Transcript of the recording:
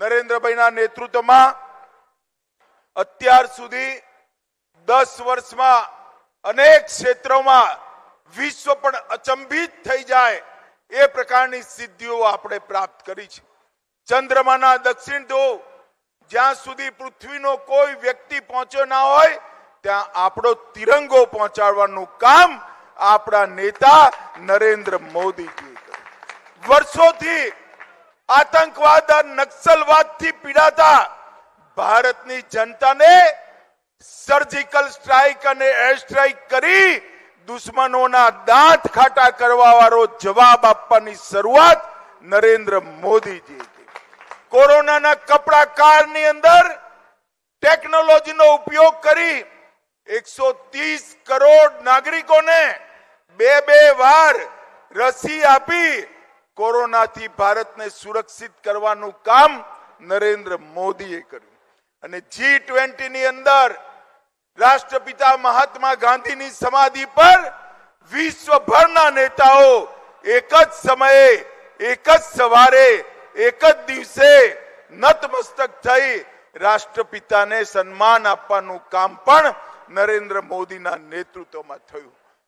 નરેન્દ્રભાઈના નેતૃત્વમાં અત્યાર સુધી દસ વર્ષમાં અનેક ક્ષેત્રોમાં વિશ્વ પણ અચંબિત થઈ જાય એ પ્રકારની સિદ્ધિઓ આપણે પ્રાપ્ત કરી છે. ચંદ્રમાના દક્ષિણ ધ્રુવ, જ્યાં સુધી પૃથ્વીનો કોઈ વ્યક્તિ પહોંચ્યો ના હોય, ત્યાં આપણો તિરંગો પહોંચાડવાનું કામ આપણા નેતા નરેન્દ્ર મોદીજી વર્ષોથી આતંકવાદ અને નક્સલવાદથી પીડાતા ભારતની જનતાને સર્જિકલ સ્ટ્રાઇક અને એર સ્ટ્રાઇક કરી દુશ્મનોના દાંત ખાટા કરવા વાળો જવાબ આપવાની શરૂઆત નરેન્દ્ર મોદીજી કોરોનાના કપડા કાળની અંદર ટેકનોલોજીનો ઉપયોગ કરી એકસો કરોડ નાગરિકોને બે બે વાર રસી આપી કોરોનાથી ભારતને સુરક્ષિત કરવાનું કામ નરેન્દ્ર મોદીએ કર્યું. અને જી ટ્વેન્ટી ની અંદર રાષ્ટ્રપિતા મહાત્મા ગાંધીની સમાધિ પર વિશ્વભરના નેતાઓ એક જ સમયે, એક જ સવારે, એક જ દિવસે નતમસ્તક થઈ રાષ્ટ્રપિતાને સન્માન આપવાનું કામ પણ નરેન્દ્ર મોદીના નેતૃત્વમાં થયું.